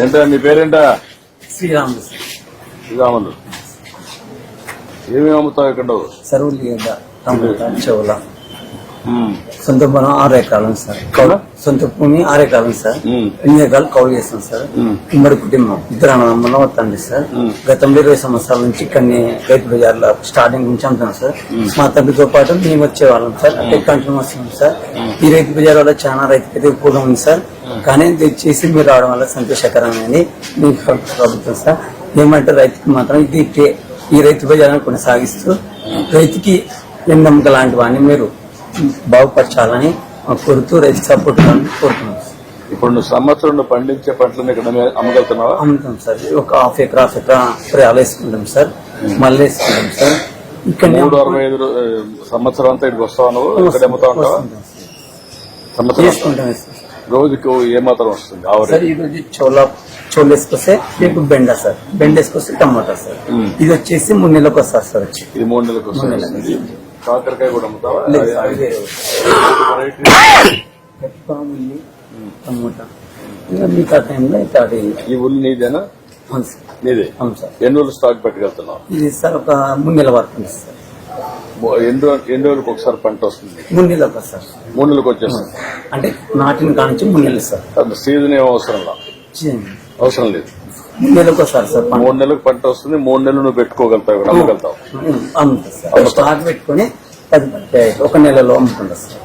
ఏంటా మీ పేరేంటా? శ్రీరాములు శ్రీరాములు. ఏమేమి అమ్ముతావు ఇక్కడ? సరువులు టమాటా చెవుల. సొంత పొలం ఆరు ఎకరాలు ఉంది సార్. కౌలు సొంత భూమి ఆరు ఎకరాలు ఉంది సార్. ఎనిమిది ఎకరాలు కౌలు చేస్తాం సార్? ఉమ్. ఉమ్మడి కుటుంబం. ఇద్దరు అన్నదమ్ములు వస్తుంది సార్. గతంలో ఇరవై సంవత్సరాల నుంచి ఇక్కడనే రైతు బజార్లో స్టార్టింగ్ నుంచి అమ్ముతాం సార్. మా తండ్రితో పాటు మేము వచ్చేవాళ్ళం సార్. అంటే కంటిన్యూ వస్తున్నాం సార్. ఈ రైతు బజార్ వల్ల చాలా రైతుకైతే ఉపయోగం ఉంది సార్. కానీ దయచేసి మీరు రావడం వల్ల సంతోషకరమైనది మీకు ప్రభుత్వం సార్. ఏమంటే రైతుకి మాత్రం ఇది ఈ రైతు బజార్ను కొనసాగిస్తూ రైతుకి వెన్నెముక లాంటి వాడిని మీరు బాగుపరచాలని కోరుతూ రైతు సపోర్ట్ కోరుతున్నాం. ఇప్పుడు నువ్వు సంవత్సరం పండించే పంటలను ఇక్కడ అమ్మగలుగుతున్నావా? అమ్ముతాం సార్. ఒక హాఫ్ ఎకర్ హాఫ్ ఎకర్ పొలాలు వేసుకుంటాం సార్. మళ్ళీ వేసుకుంటాం సార్. ఇక్కడ మూడు అరవై ఐదు సంవత్సరం అంతా ఇక్కడికి వస్తావు నువ్వు? ఇక్కడ అమ్ముతా ఉంటావా? సంవత్సరం రోజుకు ఏ మాత్రం వస్తుంది ఈ రోజు చోలా చోలు వేసుకొస్తే రేపు బెండ సార్. బెండ వేసుకొస్తే టమాటా సార్. ఇది వచ్చేసి మూడు నెలలకు వస్తారు సార్ వచ్చి. ఇది మూడు నెలలకు వస్తుంది. కాకరకాయ కూడా అమ్ముతావా? ఉల్లి, టమోటా. ఇంకా మిగతా టైంలో అది ఈ ఉల్లి నీదేనా? అవును సార్. నీదే? అవును సార్. ఎన్ని రోజులు స్టాక్ పెట్టగలుగుతున్నావు ఇది సార్ ఒక మూడు నెలల వరకు ఉంది సార్. ఎన్ని ఎన్ని రోజులకు ఒకసారి పంట వస్తుంది? మూడు నెలలకు సార్. మూడు నెలలకు వచ్చేస్తుంది. అంటే నాటిన కానించి మూడు నెలలు సార్. సీజన్ ఏం అవసరం. అవసరం లేదు. మూడు నెలలకు వస్తారు సార్. మూడు నెలలకు పంట వస్తుంది మూడు నెలలు నువ్వు పెట్టుకోగలుగుతావు అమ్మగలుగుతావు అమ్ముతా సార్. స్టాక్ పెట్టుకొని ఒక నెలలో అమ్ముకుంటా సార్.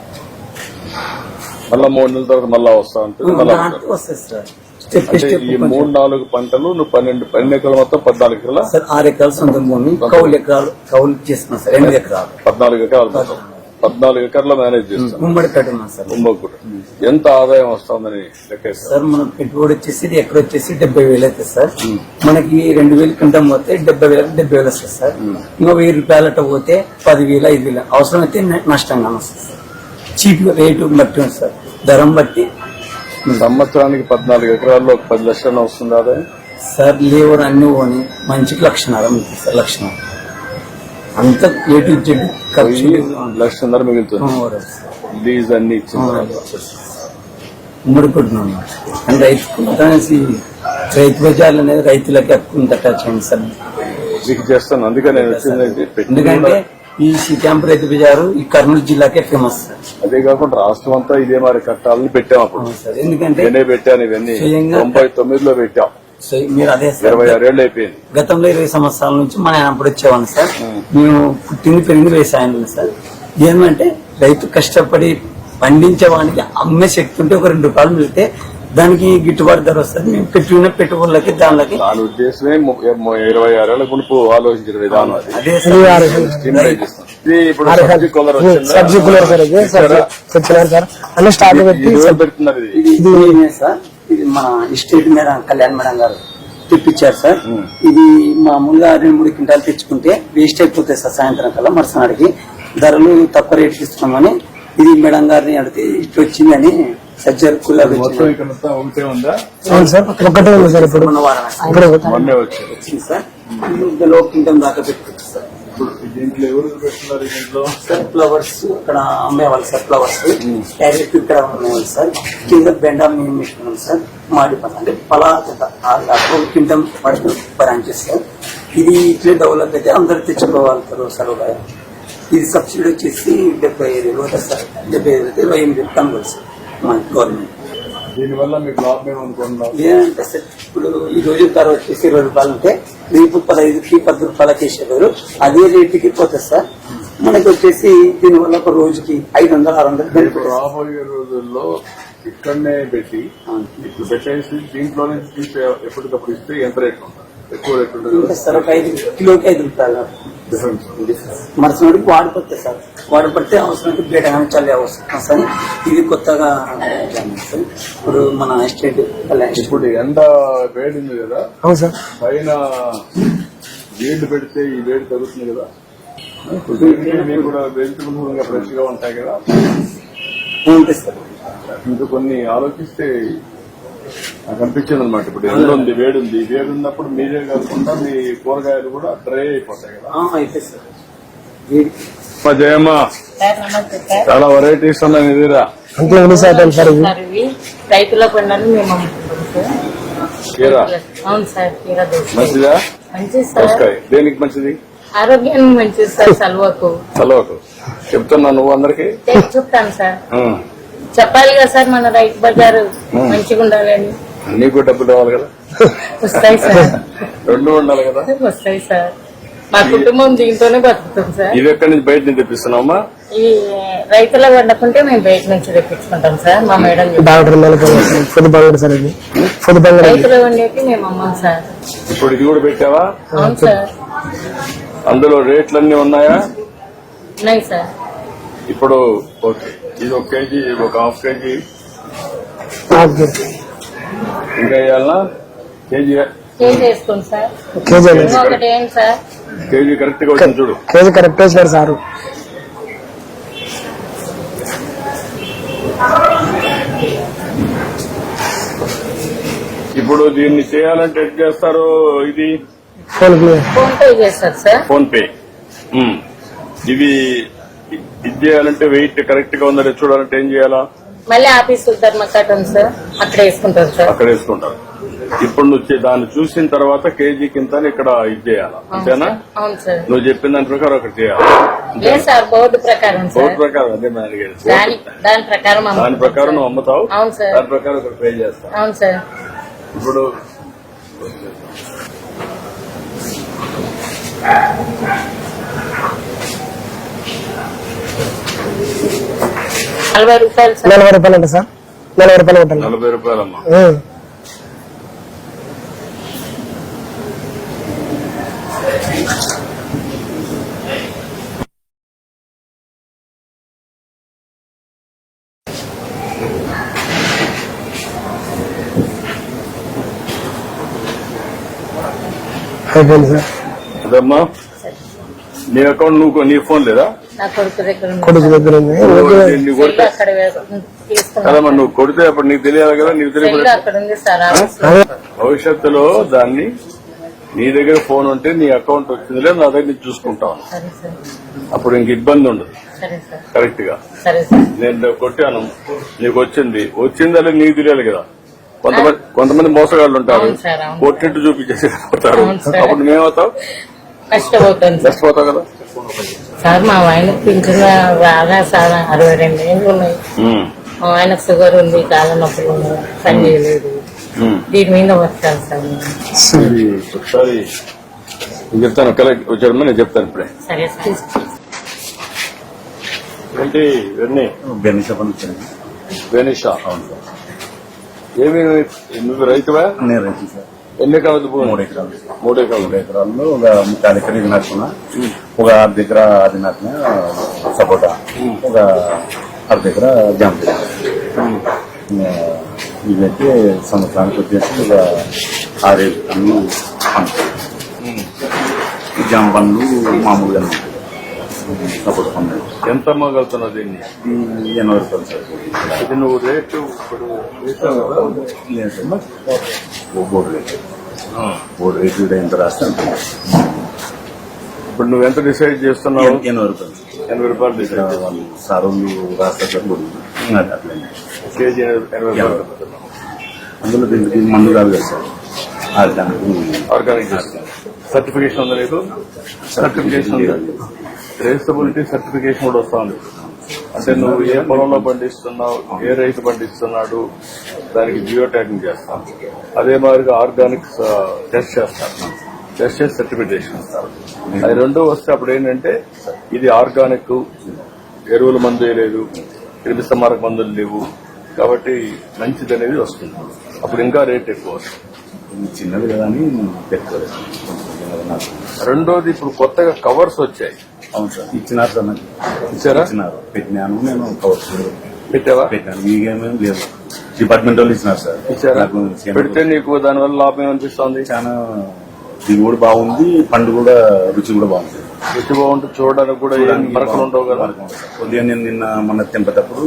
మళ్ళా మూడు నెలల తర్వాత మళ్ళా వస్తా ఉంటుంది మళ్ళా వస్తుంది సార్. ఈ మూడు నాలుగు పంటలు నువ్వు పన్నెండు పన్నెండు ఎకరాలు మొత్తం పద్నాలుగు ఎకరాల? సార్ ఆరు ఎకరాలు సొంత భూమి. కౌలు ఎకరాలు కౌలు చేస్తున్నాం సార్ ఎనిమిది ఎకరాలు. పద్నాలుగు ఎకరాలు పద్నాలుగు. ఎకరాలు మేనేజ్ చేస్తాం ఉమ్మడి కట్టున్నాం సార్. కుంభకూడ ఎంత ఆదాయం వస్తుందని సార్ మన పెట్టుబడి వచ్చేసి ఎక్కడ వచ్చేసి డెబ్బై వేలు అవుతుంది సార్. మనకి రెండు వేలు కింద పోతే డెబ్బై వేలకు డెబ్బై వేలు వస్తుంది సార్. ఇంకా వెయ్యి రూపాయలట పోతే పది వేలు ఐదు వేలు. అవసరం అయితే నష్టంగా వస్తుంది సార్. చీప్ రేటు బట్టి ఉంది సార్. ధరం బట్టి సంవత్సరానికి పద్నాలుగు ఎకరాల్లో ఒక పది లక్షలు వస్తుంది ఆదాయం. సార్ లేవర్ అన్ని పోని మంచికి లక్షణాలు ఉంది సార్ లక్షణాలు. అంత ఏ టు జెడ్ ఖర్చు లక్షన్నర మిగులుతుంది. లీజ్ అన్ని తర్వాత. ముడుకుంటున్నాం అండ్ రైతు అనేసి రైతు బజార్లు అనేది రైతులకి ఎక్కువ టచ్ అయింది సార్. మీకు చేస్తాను. అందుకే నేను వచ్చింది ఏంటి, పెట్టి ఎందుకంటే ఈ సి క్యాంప్ రైతు బజారు ఈ కర్నూలు జిల్లాకే ఫేమస్ సార్. అదే కాకుండా రాష్ట్రం అంతా ఇదే మరి కట్టాలని పెట్టాం అప్పుడు. సార్. ఎందుకంటే నేనే పెట్టాను ఇవన్నీ. స్వయంగా- తొంభై తొమ్మిదిలో పెట్టాం. సో మీరు అదే సార్. ఇరవై ఆరేళ్ళు అయిపోయింది. గతంలో ఇరవై సంవత్సరాల నుంచి మన ఆయన అప్పుడు వచ్చేవాళ్ళం సార్. మేము. పుట్టింది పెరిగింది వ్యవసాయంలో సార్. ఏమంటే రైతు కష్టపడి పండించే వానికి అమ్మే శక్తి ఉంటే ఒక రెండు రూపాయలు మిగిలితే దానికి గిట్టుబాటు ధర వస్తుంది. మేము పెట్టుకున్న పెట్టుబడులకి దానిలకి. దాని ఉద్దేశమే ఇరవై ఆరేళ్ళ మునుపు ఆలోచించిన విధానం అది. ఇది మన ఎస్టేట్ మేడం కళ్యాణ్ మేడం గారు తెప్పించారు సార్. ఇది మామూలుగా రెండు మూడు క్వింటాలు తెచ్చుకుంటే వేస్ట్ అయిపోతాయి సార్ సాయంత్రం కల్లా మరుసనాడికి ధరలు తక్కువ రేట్లు ఇస్తున్నామని ఇది మేడం గారిని అడిగితే ఇట్లా వచ్చిందని సజ్జర్ ఒకటే ఉందా? అవును సార్ ఒక్కటే ఉంది సార్ ఇప్పుడు. మన వారం ఇప్పుడు సార్ ఇది ఇందులో కింటం దాకా పెట్టుకోవచ్చు సార్. ఇప్పుడు దీంట్లో ఎవరు పెడుతున్నారు దీంట్లో సార్ ఫ్లవర్స్ ఇక్కడ అమ్మేవాళ్ళు సార్ ఫ్లవర్స్. డైరెక్ట్ ఇక్కడ అమ్మేవాళ్ళు సార్. కింద బెండ మేము ఇస్తున్నాం సార్. మాడి పంట అంటే పలా కింటం పడుతుంది బ్రాంచెస్ సార్. ఇది ఇట్లే డెవలప్ అయితే అందరు తెచ్చుకోగలుగుతారు సార్ ఒక ఇది సబ్సిడీ వచ్చేసి డెబ్బై ఐదు వేలు సార్. డెబ్బై ఐదు అయితే ఇరవై ఎనిమిది వేలు కనుగోలు సార్. మా గవర్నమెంట్ దీనివల్ల మీకు లాభం సార్ ఇప్పుడు ఈ రోజు ధర వచ్చేసి ఇరవై రూపాయలు ఉంటే రేపు పదహైదుకి పది రూపాయలకి వేసేవారు అదే రేటుకి పోతుంది సార్. మనకి వచ్చేసి దీనివల్ల ఒక రోజుకి ఐదు వందలు ఆరు వందలు ఇప్పుడు రాబోయే రోజుల్లో ఇక్కడనే పెట్టి ఇప్పుడు పెట్టేసి దీంట్లో నుంచి తీసే ఎప్పటికప్పుడు ఇస్తే ఎంత రేట్ ఉంటుంది? ఎక్కువ రేట్ ఉంటుంది సార్ ఒక ఐదు కిలోకి ఐదు రూపాయలు. డిఫరెన్స్ మరుసటికి వాడిపోతే సార్ వాడిపోతే అవసరం కానీ సార్. ఇది కొత్తగా ఇప్పుడు మన ఎస్టేట్ ఇప్పుడు ఎండ వేడింది కదా అవును సార్. పైన వేడి పెడితే ఈ వేడి తగ్గుతుంది కదా. మీరు కూడా ఉంటాయి కదా. ఉంటుంది సార్. ఇంకా కొన్ని ఆలోచిస్తే నాకు అనిపించింది అనమాట ఇప్పుడు ఎండ ఉంది వేడి ఉంది వేడి ఉన్నప్పుడు మీరే కాకుండా మీ కూరగాయలు కూడా డ్రై అయిపోతాయి కదా. ఆ, అయితే సార్. వీడికి అమ్మా జయమ్మ. సార్ నమస్తే సార్. చాలా వెరైటీస్ ఉన్నాయి మీ ఎన్ని సార్ ఇవి? ఇవి రైతుల పండ్లను మేము కీరా? అవును సార్ కీరా దోస మంచిదా? మంచిది సార్. దేనికి మంచిది? ఆరోగ్యానికి మంచిది సార్ సల్వకు. చలవకు చెప్తున్నా నువ్వు అందరికి? చెప్తాను సార్. చెప్పాలి కదా సార్ మన రైతు బజారు మంచిగా ఉండాలని నీకు డబ్బులు రావాలి కదా? వస్తాయి సార్. రెండు ఉండాలి కదా? వస్తాయి సార్. మా కుటుంబం దీంతోనే బతుకుతుంది సార్. ఇవి ఎక్కడి నుంచి బయట నుంచి తెప్పిస్తున్నావమ్మా? ఈ రైతుల వండకుంటే మేము బయట నుంచి తెప్పించుకుంటాం సార్ మా మేడం. డాక్టర్ ఫుడ్ బంగడు సార్ ఇది. ఫుడ్ బంగడు రైతుల వండేటి మేము అమ్మాం సార్. ఇప్పుడు ఇది కూడా పెట్టావా? అవును సార్. అందులో రేట్లన్నీ ఉన్నాయా? ఉన్నాయి సార్. ఇప్పుడు ఓకే. ఇది ఒక కేజీ ఇది ఒక హాఫ్ కేజీ. ఇంకా కేజీ కేజీ వేసుకోండి సార్. కేజీ అండి. ఇంకా ఒకటి ఏంటి సార్. కేజీ కరెక్ట్గా వచ్చింది చూడు. కేజీ కరెక్ట్ వేసినారు సారు. ఇప్పుడు దీన్ని చేయాలంటే ఎట్ చేస్తారు ఇది? PhonePe. ఫోన్ పే చేస్తారు సార్. PhonePe. ఇవి ఇది చేయాలంటే వెయిట్ కరెక్ట్గా ఉందని చూడాలంటే ఏం చేయాలా? మళ్ళీ ఆఫీస్ ధర్మకాట్ ఉంది సార్. అక్కడ వేసుకుంటారు సార్. అక్కడ వేసుకుంటారు. ఇప్పుడు నువ్వు దాన్ని చూసిన తర్వాత కేజీ కింద ఇక్కడ ఇది చేయాలా? అంతేనా. అవును సార్. నువ్వు చెప్పిన దాని ప్రకారం ఒకటి చేయాలి? లేదు సార్ బోర్డు ప్రకారం బోర్డు ప్రకారం అదే నేను అడిగేది దాని దాని ప్రకారం దాని ప్రకారం. నువ్వు అమ్ముతావు. అవును సార్. దాని ప్రకారం ఒకటి పే చేస్తావు. అవును సార్. ఇప్పుడు నలభై రూపాయలు సార్. నలభై రూపాయలు అంట సార్. నలభై రూపాయలు కొట్టాలి నలభై రూపాయలమ్మా. అయిపోయింది సార్. అదమ్మా నీ అకౌంట్ నువ్వు నీ ఫోన్ లేదా? కొడుకు దగ్గర నువ్వు కొడితే అప్పుడు నీకు తెలియాలి కదా నీకు తెలియదు భవిష్యత్తులో దాన్ని నీ దగ్గర ఫోన్ ఉంటే నీ అకౌంట్ వచ్చింది లేదు నా దగ్గర నుంచి చూసుకుంటాను. సరే సార్. అప్పుడు ఇంక ఇబ్బంది ఉండదు. సరే సార్. కరెక్ట్గా సరే సార్. నేను కొట్టాను. నీకు వచ్చింది. వచ్చిందని నీకు తెలియాలి కదా. కొంతమంది కొంతమంది మోసగాళ్ళు ఉంటారు. కొట్టినట్టు చూపించేసి పోతారు. అప్పుడు సార్. నష్టపోతావు కదా. సార్ మా ఆయన పింఛన్ రాగా సార్ అరవై రెండు ఏళ్ళు ఉన్నాయి మా ఆయనకు షుగర్ ఉంది కాళ్ళ నొప్పులు ఉన్నాయి పని చేయలేదు. దీని మీద వచ్చాను సార్. ఒకసారి చెప్తాను నేను చెప్తాను ఇప్పుడే. సరే సార్. ఏంటి ఇవన్నీ ఏమి నువ్వు రైతువా? నేను రైతు సార్. ఎన్ని ఎకరాలు మూడు ఎకరాలు. మూడు ఎకరాలు. మూడు ఎకరాల్లో ఒక ముక్కాలు ఎకరం ఇది నాటుకున్నా ఒక అర్ధ ఎకర అది నాటిన సపోటా ఒక అర్ధ ఎకర జామ ఇవైతే సంవత్సరానికి వచ్చేసి ఒక ఆరేడు టన్ను. ఈ జామ పండ్లు మామూలుగా సపోటా పండ్లు ఎంత అమ్మగలుగుతున్నావు దీన్ని? ఈ ఎనభై రూపాయలు సార్. ఇది నువ్వు రేటు ఇప్పుడు? లేదు సార్ ఓ బోర్డు రేటు. బోర్డు రేటు ఎంత రాస్తే అంత. ఇప్పుడు నువ్వు ఎంత డిసైడ్ చేస్తున్నావు? ఎనభై రూపాయలు. ఎనభై రూపాయలు డిసైడ్ వాళ్ళు సారులు రాస్తారు కేజీ ఎనభై ఎనభై రూపాయలు. అందులో దీనికి మందు కాదు కదా సార్. ఆర్గానిక్. చేస్తున్నావు సర్టిఫికేషన్ ఉందా నీకు? సర్టిఫికేషన్ ఉందా? ట్రేసబిలిటీ సర్టిఫికేషన్ కూడా వస్తా ఉంది అంటే నువ్వు ఏ పొలంలో పండిస్తున్నావు ఏ రైతు పండిస్తున్నాడు దానికి జియో ట్యాగింగ్ చేస్తాం. అదే మాదిరిగా ఆర్గానిక్ టెస్ట్ చేస్తాను టెస్ట్ చేసి సర్టిఫికేషన్ ఇస్తారు. అది రెండో వస్తే అప్పుడు ఏంటంటే ఇది ఆర్గానిక్ ఎరువుల మందు వేయలేదు క్రిమి సంహారక మందులు లేవు. కాబట్టి మంచిది అనేది వస్తుంది. అప్పుడు ఇంకా రేట్ ఎక్కువ వస్తుంది. చిన్నది కదా అని. రెండోది ఇప్పుడు కొత్తగా కవర్స్ వచ్చాయి. అవును సార్. ఇచ్చినారు సార్ నాకు ఇచ్చారా? ఇచ్చినారు. పెట్టినాను నేను కవర్ పెట్టావా? పెట్టాను. మీకేమేం లేదు. డిపార్ట్మెంట్ వాళ్ళు ఇచ్చినారు సార్. ఇచ్చారా? పెడితే నీకు దానివల్ల లాభం ఏమనిపిస్తుంది? చాలా దిగుబడి బాగుంది పండు కూడా రుచి కూడా బాగుంది. రుచి బాగుంటుంది చూడడానికి కూడా మరకలు ఉండవు కదా? కొద్దిగా నేను నిన్న మొన్న తెంపేటప్పుడు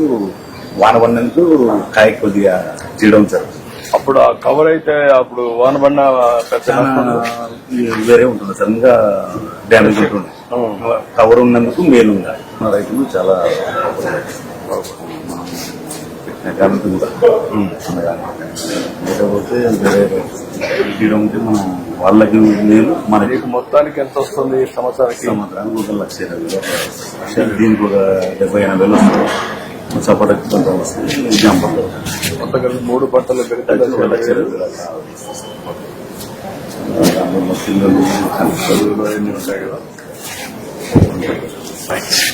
వాన పడినందుకు కాయ కొద్దిగా చీయడం సార్. అప్పుడు ఆ కవర్ అయితే అప్పుడు వాన పడిన. వేరే ఉంటుంది సడన్గా డ్యామేజ్ ఉంటుంది కవర్ ఉన్నందుకు మేలు ఉంది మన రైతులు చాలా కూడా లేకపోతే వేరే తీయడం ఉంటే మనం వాళ్ళకి మేలు మనకి నీకు మొత్తానికి ఎంత వస్తుంది సంవత్సరానికి? సంవత్సరానికి ఒక లక్ష ఇరవై వేలు. దీనికి ఒక డెబ్బై ఎనభై వేలు వస్తుంది. సపోర్ట్ కొంత వస్తుంది. ఎగ్జాంపుల్. మొత్తం మూడు పంటలు పెడితే లక్ష ఇరవై వేలు. పిల్లలు ఉంటాయి కదా. Thanks.